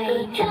my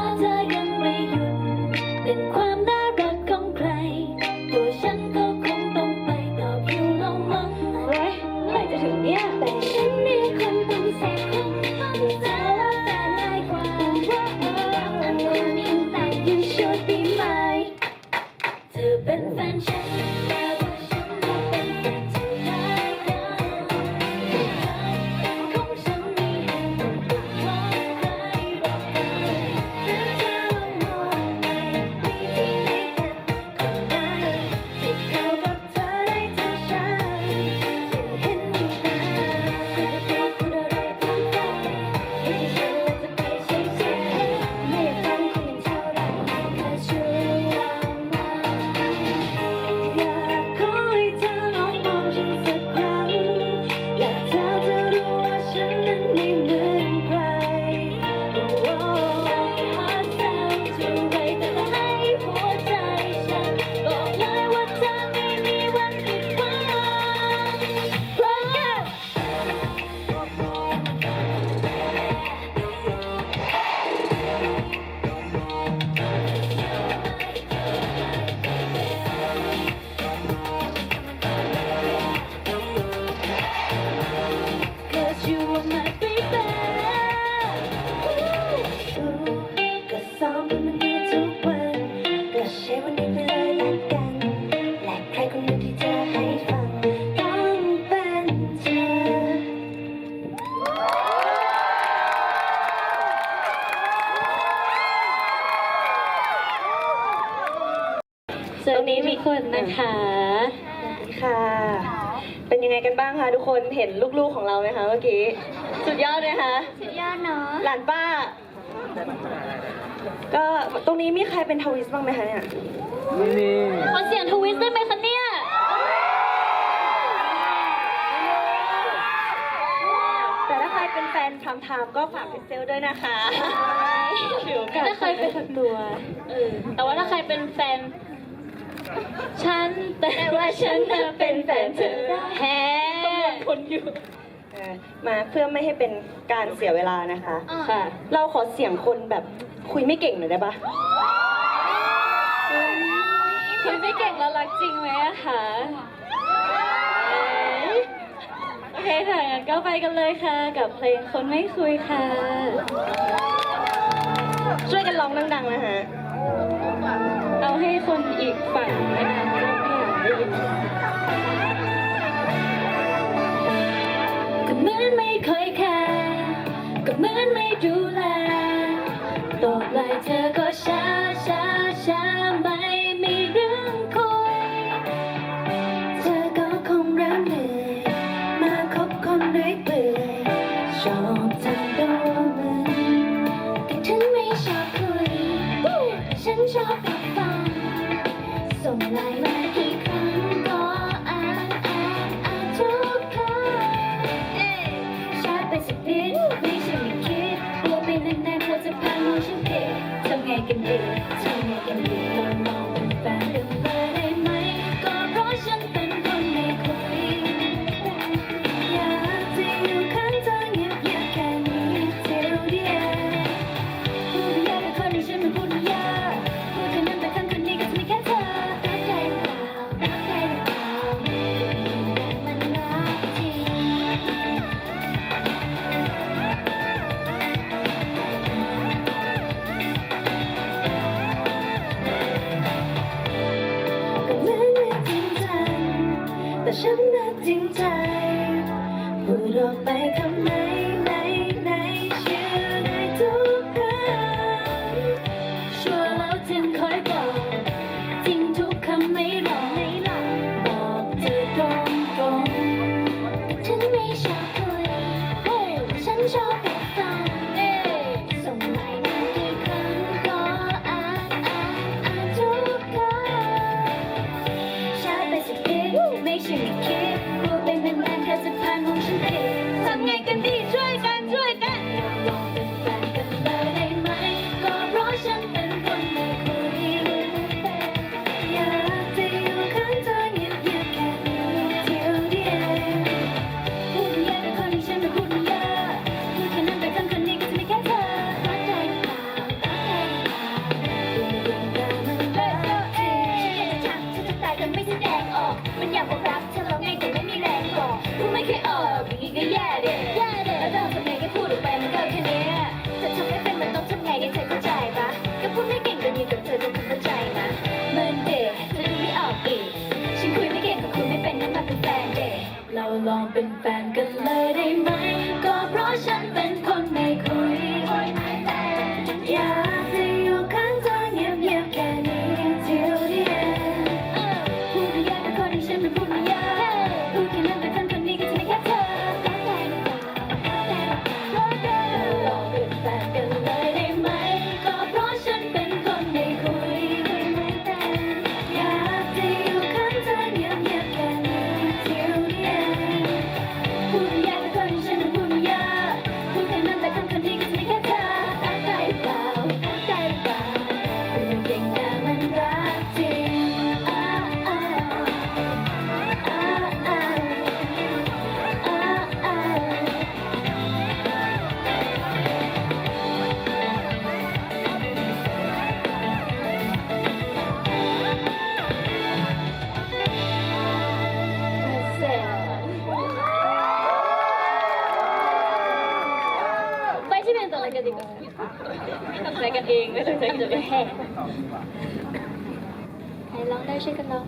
านเนอะหลานป้า ก็ตรงนี้มีใครเป็นทวิสบ้างไหมคะเนี่ย ไม่มีขอเสียงทวิสได้ไหมคะเนี่ยแต่ถ้าใครเป็นแฟนทำทามก็ฝากเป็นเซลลด้วยนะคะถ้าใครเป็นตัวเออแต่ว่าถ้าใครเป็นแฟน ฉันแต่ว่าฉันจะเป็นแฟนเธอแฮคนอยู่ มาเพื่อไม่ให้เป็นการเสียเวลานะคะค่ะ เราขอเสียงคนแบบคุยไม่เก่งหน่อยได้ปะคุยไม่เก่งแล้วรักจริงไหมคะโอเคค่ะงั้นก็ไปกันเลยค่ะ กับเพลงคนไม่คุยค่ะ ช่วยกันร้องดังๆนะฮะ มือนไม่ดูแลตกไหลเธอก็ช้า ไปทำไงในในในชื่อ ร้อ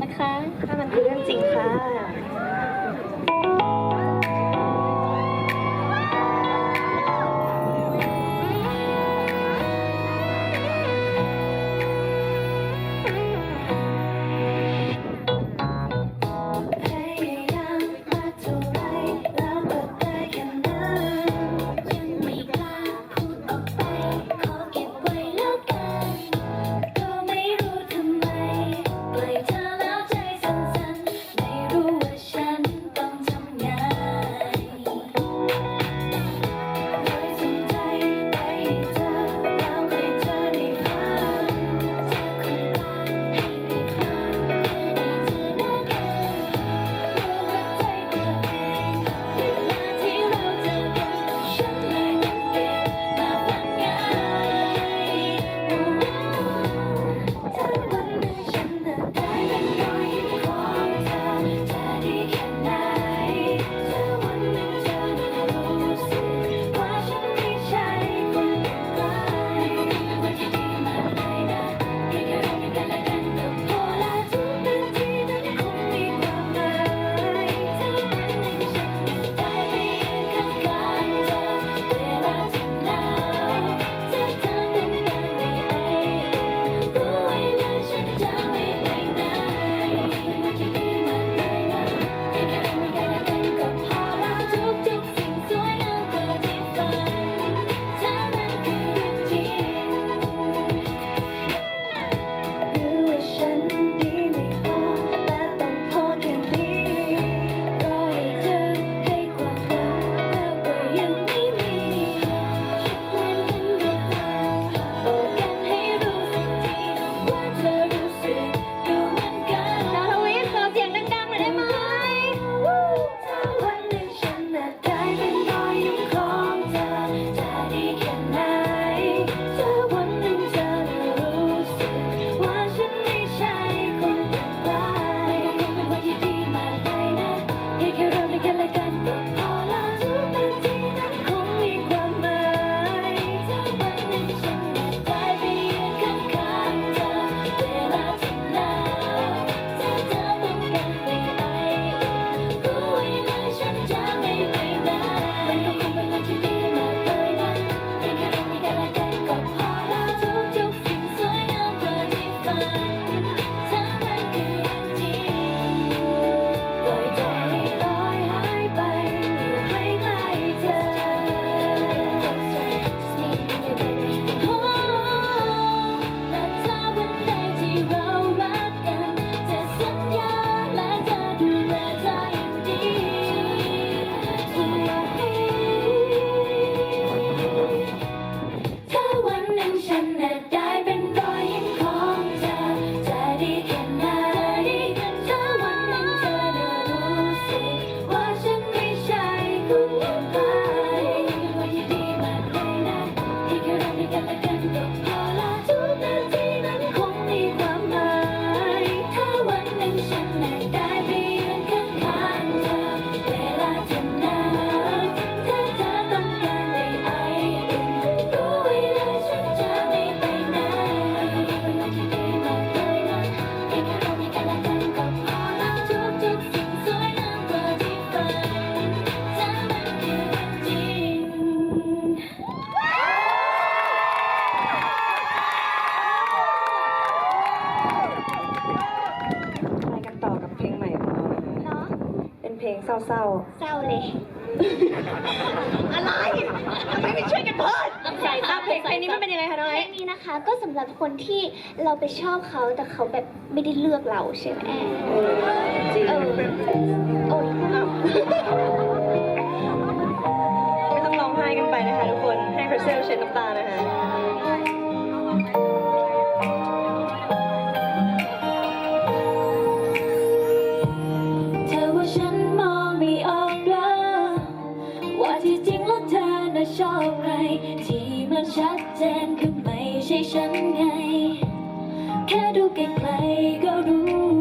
า เศร้าเลย อะไรทำไมไม่ช่วยกันเพิ่มใส่ตาเพลงเพลงนี้มันเป็นยังไงคะน้อยเพลงนี้นะคะก็สำหรับคนที่เราไปชอบเขาแต่เขาแบบไม่ได้เลือกเราใช่ไหมเออโอ้ย บอกใคร ที่มันชัดเจนคือไม่ใช่ฉันไง แค่ดูไกลๆก็รู้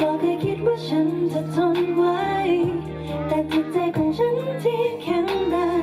ก็เคยคิดว่าฉันจะทนไว้ แต่จิตใจของฉันที่แข็งแรง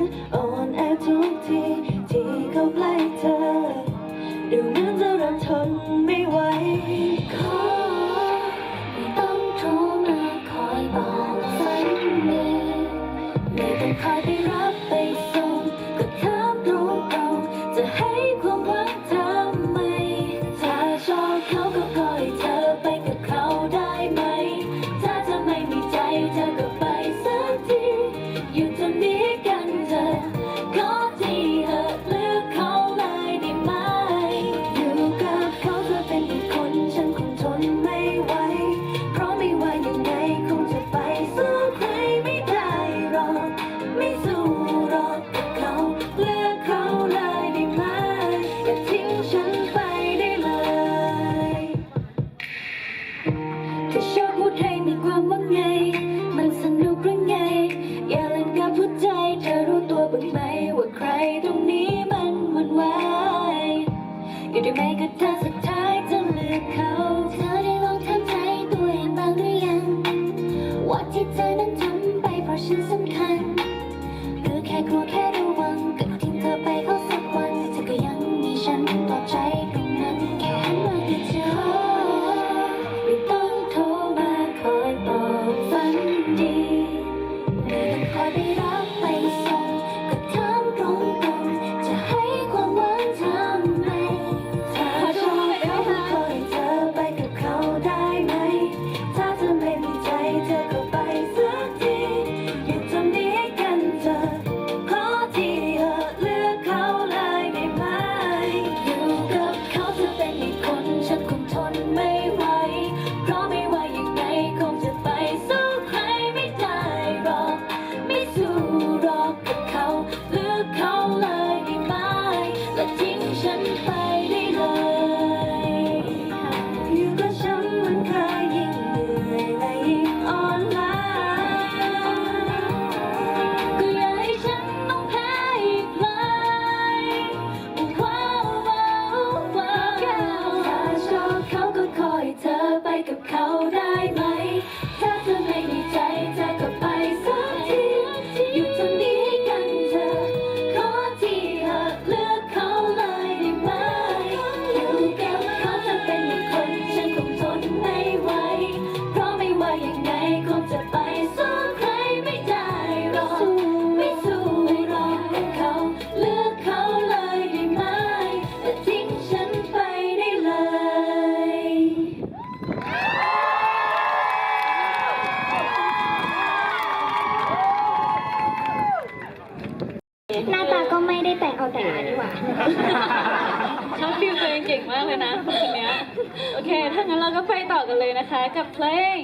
เค ถ้างั้นเราก็ไปต่อกันเลยนะคะ กับเพลง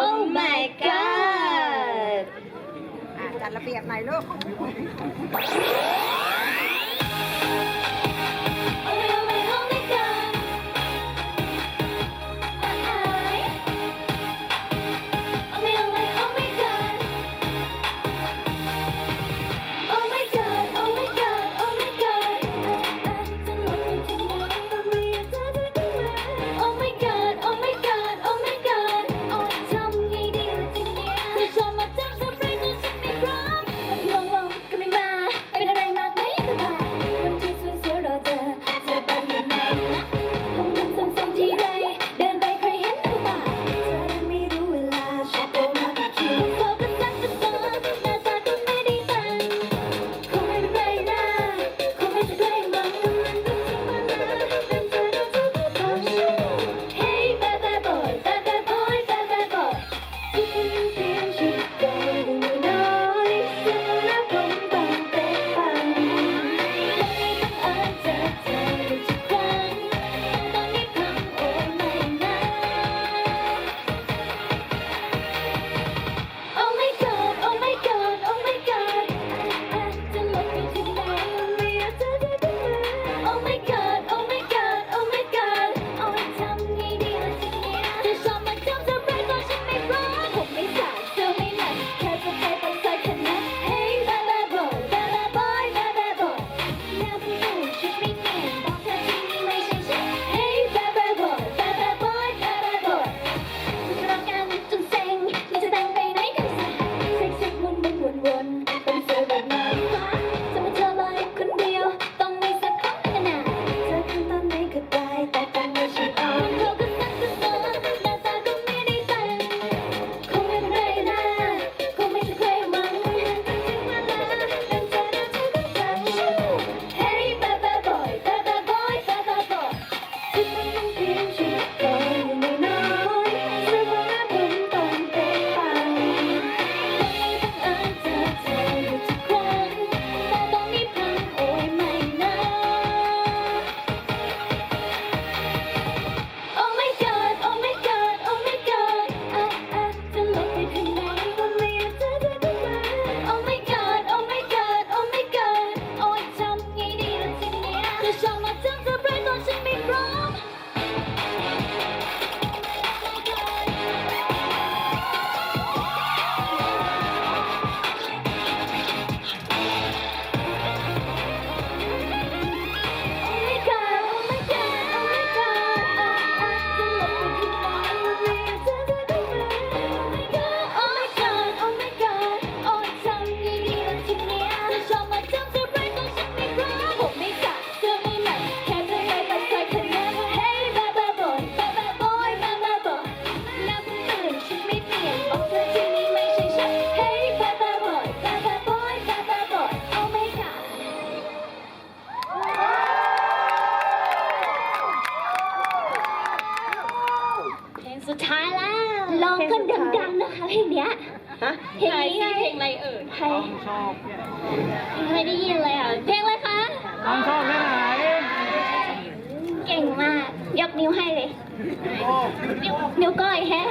Oh my god จัดระเบียบหน่อยลูก สุดท้ายแล้วร้องกันดังๆนะคะเพลงเนี้ยเพลงนี้ไงเพลงอะไรเอ่ยใครชอบไม่ได้ยินเลยอะเพลงอะไรคะน้องชอบแค่ไหนเก่งมาก ยกนิ้วให้เลย นิ้วก้อยแฮ่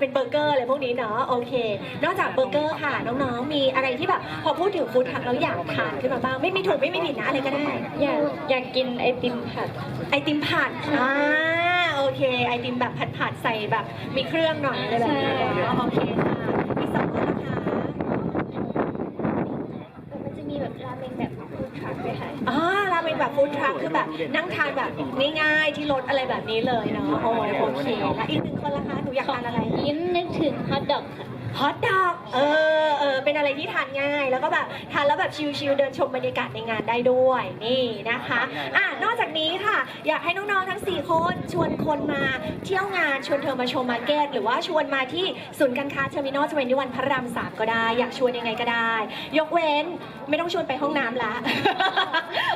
เป็นเบอร์เกอร์อะไรพวกนี้เนาะโอเค นอกจากเบอร์เกอร์ค่ะ น้องๆ มีอะไรที่แบบพอพูดถึงฟู้ดทักแล้วอยากทานขึ้นมาบ้างไม่มีถูกไม่มีผิดนะอะไรก็ได้ อยากอยากกินไอติมผัดไอติมผัดอ่าโอเค ไอติมแบบผัดผัดๆใส่แบบมีเครื่องหน่อยอะไรแบบนี้ใช่เนาะโอเคค่ะอีกสองคนนะคะ มันจะมีแบบราเมงแบบฟู้ดทรัคด้วยค่ะ อ่าราเมงแบบ ฟู้ดทรัคคือแบบนั่งทานแบบง่ายๆที่รถอะไรแบบนี้เลยเนาะโอ้ยโอเคแล้วอีกหนึ่งคนละคะหนูอยากทานอะไร ยิ้มนึกถึงฮอทดอกค่ะ ฮอทดอกเออเออเป็นอะไรที่ทานง่าย แล้วก็แบบทานแล้วแบบชิลๆเดินชมบรรยากาศในงานได้ด้วยนี่นะคะอะนอกจากนี้ค่ะ อยากให้น้องๆทั้ง 4 คนชวนคนมาเที่ยวงานชวนเธอมาชมมาร์เก็ตหรือว่าชวนมาที่ศูนย์การค้าเทอร์มินอลทเวนตี้วันพระรามสามก็ได้ อยากชวนยังไงก็ได้ ยกเว้นไม่ต้องชวนไปห้องน้ำละ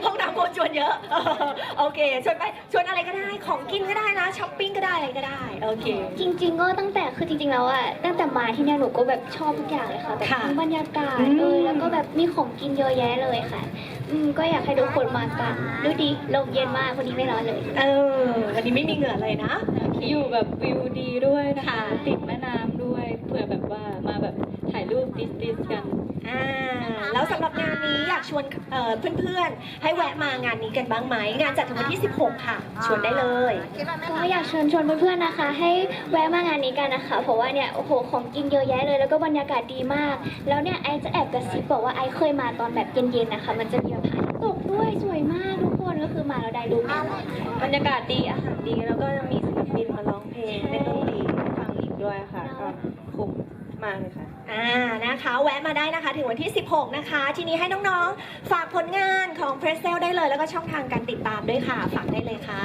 ห้องน้ำคนชวนเยอะเออโอเคชวนไปชวนอะไรก็ได้ของกินก็ได้นะช้อปปิ้งก็ได้อะไรก็ได้โอเคจริง ๆ ก็ตั้งแต่คือจริง ๆ แล้วอะตั้งแต่มาที่เนี่ยหนูก็แบบชอบทุกอย่างเลยค่ะแบบค่ะทั้งบรรยากาศอืม เอยแล้วก็แบบมีของกินเยอะแยะเลยค่ะ อืมก็อยากให้ทุกคนมากันดูดีลมเย็นมากวันนี้ไม่ร้อนเลย เออ วันนี้ไม่มีเหงื่อเลยนะ อยู่แบบวิวดีด้วยนะคะ ค่ะ ติดแม่น้ำด้วย เผื่อแบบว่ามาแบบถ่ายรูปดิสดิสกัน อ่า แล้วสำหรับงา นนี้อยากชวนเอ่อเพื่อนๆ ให้แวะมางานนี้กันบ้างไหมงานจัดถึงวันที่ 16 ค่ะ ชวนได้เลย ก็อยากเชิญชวนเพื่อนๆนะคะ ให้แวะมางานนี้กันนะคะ เพราะว่าเนี่ยโอ้โหของกินเยอะแยะเลย แล้วก็บรรยากาศดีมาก แล้วเนี่ยไอจะแอบกระซิบบอกว่าไอเคยมาตอนแบบเย็นๆนะคะ มันจะมีแบบพระอาทิตย์ตกด้วยสวยมากทุกคนก็คือมาแล้วได้ดูแน่นอนค่ะ บรรยากาศดีอาหารดีแล้วก็ยังมีศิลปินมาร้องเพลงเล่นดนตรีให้ฟังอีกด้วยค่ะก็คุ้ม มาเลยค่ะ อ่านะคะ แวะมาได้นะคะ ถึงวันที่ 16 นะคะ ทีนี้ให้น้องๆ ฝากผลงานของ p r e s s e l ได้เลย แล้วก็ช่องทางการติดตามด้วยค่ะ ฝากได้เลยค่ะ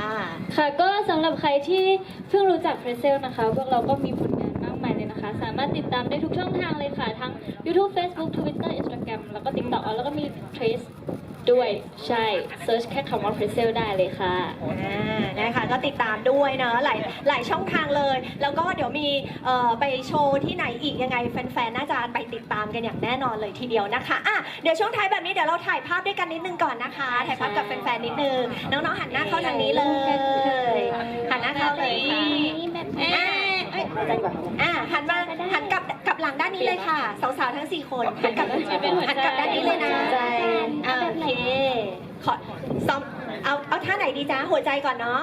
ค่ะก็สำหรับใครที่เพิ่งรู้จักเพรสเซลนะคะ พวกเราก็มีผลงานมากมายเลยนะคะ สามารถติดตามได้ทุกช่องทางเลยค่ะ ทั้ง YouTube Facebook Twitter Instagram แล้วก็ TikTok แล้วก็มี Trace ด้วยใช่ search แค่คำว่าเพรสเซลได้เลยค่ะ อ่านะคะก็ติดตามด้วยเนาะหลายหลายช่องทางเลย แล้วก็เดี๋ยวมีเอ่อไปโชว์ที่ไหนอีกยังไงแฟนๆ น่าจะไปติดตามกันอย่างแน่นอนเลยทีเดียวนะคะอะเดี๋ยวช่วงท้ายแบบนี้เดี๋ยวเราถ่ายภาพด้วยกันนิดนึงก่อนนะคะ ถ่ายภาพกับแฟนๆ นิดนึง น้องๆ หันหน้าเข้าทางนี้เลย หันหน้าเข้าเลยค่ะนี่แบบอ่าเอ้ยอ่าหันมาหันกลับกลับหลังด้านนี้เลยค่ะสาวๆทั้ง4คนหันกลับเป็นหัวใจหันกลับด้านนี้เลยนะหัวใจอ่าโอเคขอซ้อมเอาเอาท่าไหนดีจ๊ะหัวใจก่อนเนาะ